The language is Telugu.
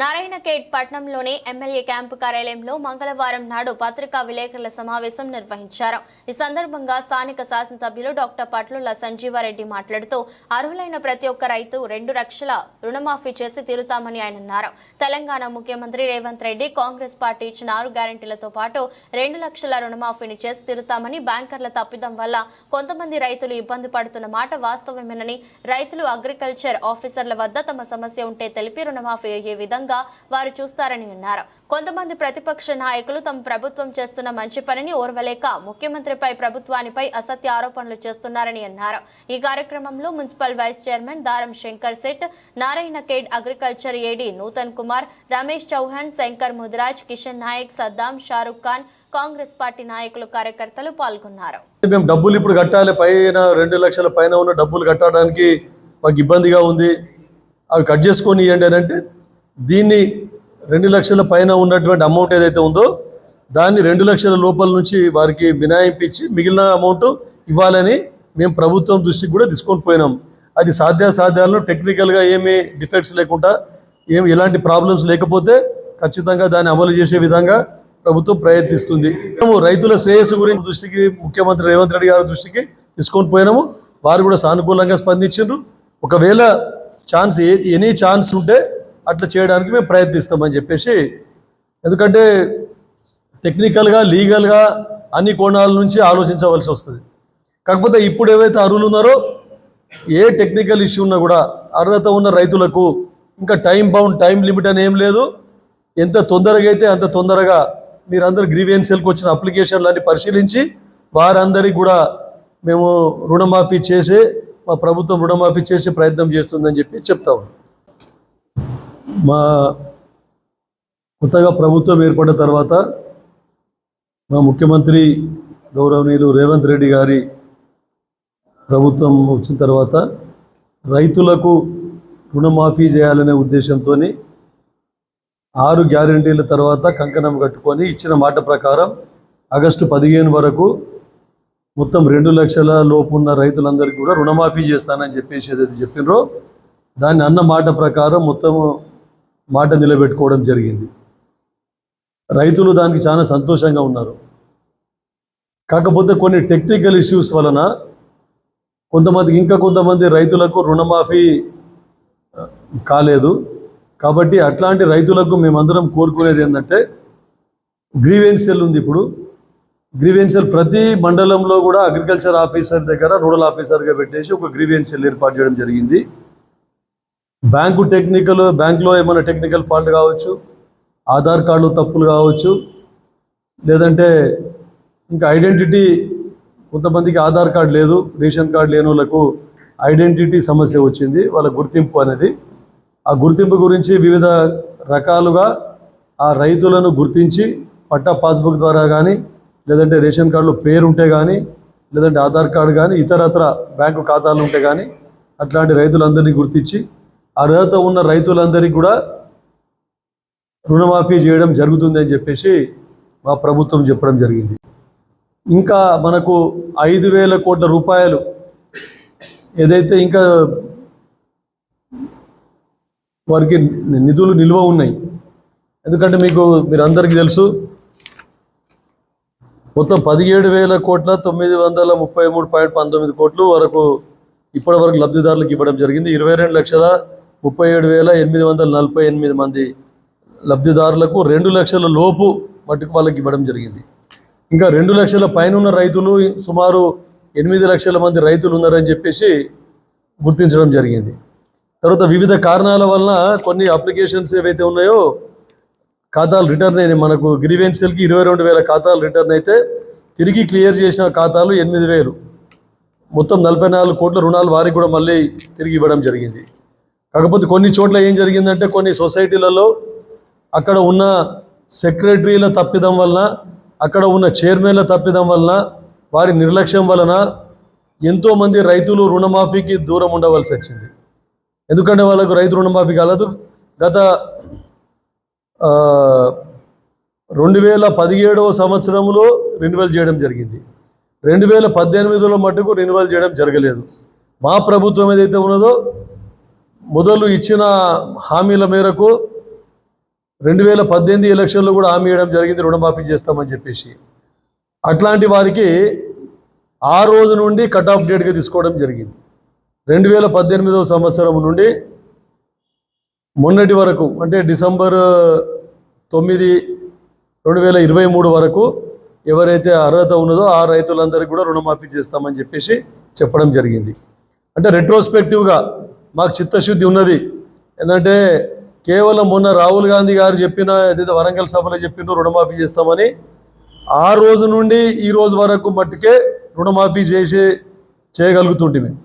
నారాయణఖేడ్ పట్నంలోని ఎమ్మెల్యే క్యాంపు కార్యాలయంలో మంగళవారం నాడు పత్రికా విలేకరుల సమావేశం నిర్వహించారు. ఈ సందర్భంగా స్థానిక శాసనసభ్యులు డాక్టర్ పట్లుల సంజీవారెడ్డి మాట్లాడుతూ అర్హులైన ప్రతి ఒక్క రైతు రెండు లక్షల రుణమాఫీ చేసి తీరుతామని ఆయన అన్నారు. తెలంగాణ ముఖ్యమంత్రి రేవంత్ రెడ్డి కాంగ్రెస్ పార్టీ ఇచ్చిన ఆరు గ్యారెంటీలతో పాటు రెండు లక్షల రుణమాఫీని చేసి తీరుతామని బ్యాంకర్ల తప్పిదం వల్ల కొంతమంది రైతులు ఇబ్బంది పడుతున్న మాట వాస్తవమేనని రైతులు అగ్రికల్చర్ ఆఫీసర్ల వద్ద తమ సమస్య ఉంటే తెలిపి రుణమాఫీ అయ్యే విధంగా వారు చూస్తారని అన్నారు కొంతమంది ప్రతిపక్ష నాయకులు తమ ప్రభుత్వం చేస్తున్న మంచి పనిని ఓర్వలేక ముఖ్యమంత్రిపై ప్రభుత్వానిపై అసత్య ఆరోపణలు చేస్తున్నారని అన్నారు. ఈ కార్యక్రమంలో municipal vice chairman Dharam Shankar set Narayankhed agriculture AD Nutan Kumar Ramesh Chauhan Shankar Mudiraj Kishan Nayak Saddam Shahrukh Khan Congress party నాయకులు కార్యకర్తలు పాల్గొన్నారు. మేము డబ్బులు ఇప్పుడు కట్టాలి. పైన రెండు లక్షల పైన ఉన్న డబ్బులు కట్టడానికి మాకు ఇబ్బందిగా ఉంది. అవి కట్ చేసుకొని ఇవ్వండి అని అంటే దీన్ని రెండు లక్షల పైన ఉన్నటువంటి అమౌంట్ ఏదైతే ఉందో దాన్ని రెండు లక్షల లోపల నుంచి వారికి మినాయింపు ఇచ్చి మిగిలిన అమౌంట్ ఇవ్వాలని మేము ప్రభుత్వం దృష్టికి కూడా తీసుకొని పోయినాం. అది సాధ్యాసాధ్యాలను టెక్నికల్గా ఏమీ డిఫెక్ట్స్ లేకుండా ఏమి ఎలాంటి ప్రాబ్లమ్స్ లేకపోతే ఖచ్చితంగా దాన్ని అమలు చేసే విధంగా ప్రభుత్వం ప్రయత్నిస్తుంది. మేము రైతుల శ్రేయస్సు గురించి దృష్టికి ముఖ్యమంత్రి రేవంత్ రెడ్డి గారి దృష్టికి తీసుకొని పోయినాము. వారు కూడా సానుకూలంగా స్పందించారు ఒకవేళ ఛాన్స్ ఎనీ ఛాన్స్ ఉంటే అట్లా చేయడానికి మేము ప్రయత్నిస్తామని చెప్పేసి ఎందుకంటే టెక్నికల్గా లీగల్గా అన్ని కోణాల నుంచి ఆలోచించవలసి వస్తుంది. కాకపోతే ఇప్పుడు ఏవైతే అర్హులు ఉన్నారో ఏ టెక్నికల్ ఇష్యూ ఉన్నా కూడా అర్హత ఉన్న రైతులకు ఇంకా టైం బౌండ్ టైం లిమిట్ అని ఏం లేదు. ఎంత తొందరగా అయితే అంత తొందరగా మీరందరూ గ్రీవియన్సీలకు వచ్చిన అప్లికేషన్లన్నీ పరిశీలించి వారందరికీ కూడా మేము రుణమాఫీ చేసే మా ప్రభుత్వం రుణమాఫీ చేసే ప్రయత్నం చేస్తుందని చెప్పి చెప్తా ఉన్నాం. మా కొత్తగా ప్రభుత్వం ఏర్పడిన తర్వాత మా ముఖ్యమంత్రి గౌరవనీయులు రేవంత్ రెడ్డి గారి ప్రభుత్వం వచ్చిన తర్వాత రైతులకు రుణమాఫీ చేయాలనే ఉద్దేశంతో ఆరు గ్యారంటీల తర్వాత కంకణం కట్టుకొని ఇచ్చిన మాట ప్రకారం ఆగస్టు పదిహేను వరకు మొత్తం రెండు లక్షల లోపు ఉన్న రైతులందరికీ కూడా రుణమాఫీ చేస్తానని చెప్పేసి ఏదైతే చెప్పినరో దాన్ని అన్న మాట ప్రకారం మొత్తము మాట నిలబెట్టుకోవడం జరిగింది. రైతులు దానికి చాలా సంతోషంగా ఉన్నారు. కాకపోతే కొన్ని టెక్నికల్ ఇష్యూస్ వలన కొంతమంది ఇంకా కొంతమంది రైతులకు రుణమాఫీ కాలేదు. కాబట్టి అట్లాంటి రైతులకు మేమందరం కోరుకునేది ఏంటంటే గ్రీవెన్సెల్ ఉంది ఇప్పుడు. గ్రీవెన్సెల్ ప్రతి మండలంలో కూడా అగ్రికల్చర్ ఆఫీసర్ దగ్గర రూరల్ ఆఫీసర్గా పెట్టేసి ఒక గ్రీవెన్సెల్ ఏర్పాటు చేయడం జరిగింది. బ్యాంకు టెక్నికల్ బ్యాంకులో ఏమైనా టెక్నికల్ ఫాల్ట్ కావచ్చు ఆధార్ కార్డులు తప్పులు కావచ్చు లేదంటే ఇంకా ఐడెంటిటీ కొంతమందికి ఆధార్ కార్డు లేదు రేషన్ కార్డు లేని వాళ్ళకు ఐడెంటిటీ సమస్య వచ్చింది వాళ్ళ గుర్తింపు అనేది. ఆ గుర్తింపు గురించి వివిధ రకాలుగా ఆ రైతులను గుర్తించి పట్టా పాస్బుక్ ద్వారా కానీ లేదంటే రేషన్ కార్డులో పేరు ఉంటే కానీ లేదంటే ఆధార్ కార్డు కానీ ఇతరత్ర బ్యాంకు ఖాతాలు ఉంటే కానీ అట్లాంటి రైతులందరినీ గుర్తించి అర్హత ఉన్న రైతులందరికీ కూడా రుణమాఫీ చేయడం జరుగుతుంది అని చెప్పేసి మా ప్రభుత్వం చెప్పడం జరిగింది. ఇంకా మనకు ఐదు వేల కోట్ల రూపాయలు ఏదైతే ఇంకా వారికి నిధులు నిల్వ ఉన్నాయి. ఎందుకంటే మీకు మీరు అందరికీ తెలుసు మొత్తం పదిహేడు వేల కోట్ల తొమ్మిది వందల ముప్పై మూడు పాయింట్ పంతొమ్మిది కోట్లు వరకు ఇప్పటి వరకు లబ్ధిదారులకు ఇవ్వడం జరిగింది. ఇరవై రెండు లక్షల ముప్పై ఏడు వేల ఎనిమిది వందల నలభై ఎనిమిది మంది లబ్ధిదారులకు రెండు లక్షల లోపు మట్టుకు వాళ్ళకి ఇవ్వడం జరిగింది. ఇంకా రెండు లక్షల పైన ఉన్న రైతులు సుమారు ఎనిమిది లక్షల మంది రైతులు ఉన్నారని చెప్పేసి గుర్తించడం జరిగింది. తర్వాత వివిధ కారణాల వలన కొన్ని అప్లికేషన్స్ ఏవైతే ఉన్నాయో ఖాతాలు రిటర్న్ అయినాయి. మనకు గ్రీవెన్సీలకి ఇరవై రెండు వేల ఖాతాలు రిటర్న్ అయితే తిరిగి క్లియర్ చేసిన ఖాతాలు ఎనిమిది వేలు. మొత్తం నలభై నాలుగు కోట్ల రుణాలు వారికి కూడా మళ్ళీ తిరిగి ఇవ్వడం జరిగింది. కాకపోతే కొన్ని చోట్ల ఏం జరిగిందంటే కొన్ని సొసైటీలలో అక్కడ ఉన్న సెక్రటరీల తప్పిదం వలన అక్కడ ఉన్న చైర్మన్ల తప్పిదం వలన వారి నిర్లక్ష్యం వలన ఎంతోమంది రైతులు రుణమాఫీకి దూరం ఉండవలసి వచ్చింది. ఎందుకంటే వాళ్ళకు రైతు రుణమాఫీ కాలేదు. గత రెండు వేల పదిహేడవ సంవత్సరంలో రెన్యువల్ చేయడం జరిగింది. రెండు వేల పద్దెనిమిదిలో మటుకు రెన్యువల్ చేయడం జరగలేదు. మా ప్రభుత్వం ఏదైతే ఉన్నదో మొదలు ఇచ్చిన హామీల మేరకు రెండు వేల పద్దెనిమిది ఎలక్షన్లో కూడా హామీ ఇవ్వడం జరిగింది రుణమాఫీ చేస్తామని చెప్పేసి. అట్లాంటి వారికి ఆ రోజు నుండి కట్ ఆఫ్ డేట్గా తీసుకోవడం జరిగింది. రెండు వేల పద్దెనిమిదవ సంవత్సరం నుండి మొన్నటి వరకు అంటే డిసెంబర్ తొమ్మిది రెండు వేల ఇరవై మూడు వరకు ఎవరైతే అర్హత ఉన్నదో ఆ రైతులందరికీ కూడా రుణమాఫీ చేస్తామని చెప్పేసి చెప్పడం జరిగింది. అంటే రెట్రోస్పెక్టివ్గా మాకు చిత్తశుద్ధి ఉన్నది. ఏంటంటే కేవలం మొన్న రాహుల్ గాంధీ గారు చెప్పిన ఏదైతే వరంగల్ సభలో చెప్పిన రుణమాఫీ చేస్తామని ఆ రోజు నుండి ఈ రోజు వరకు మట్టుకే రుణమాఫీ చేసి చేయగలుగుతుంటిమి.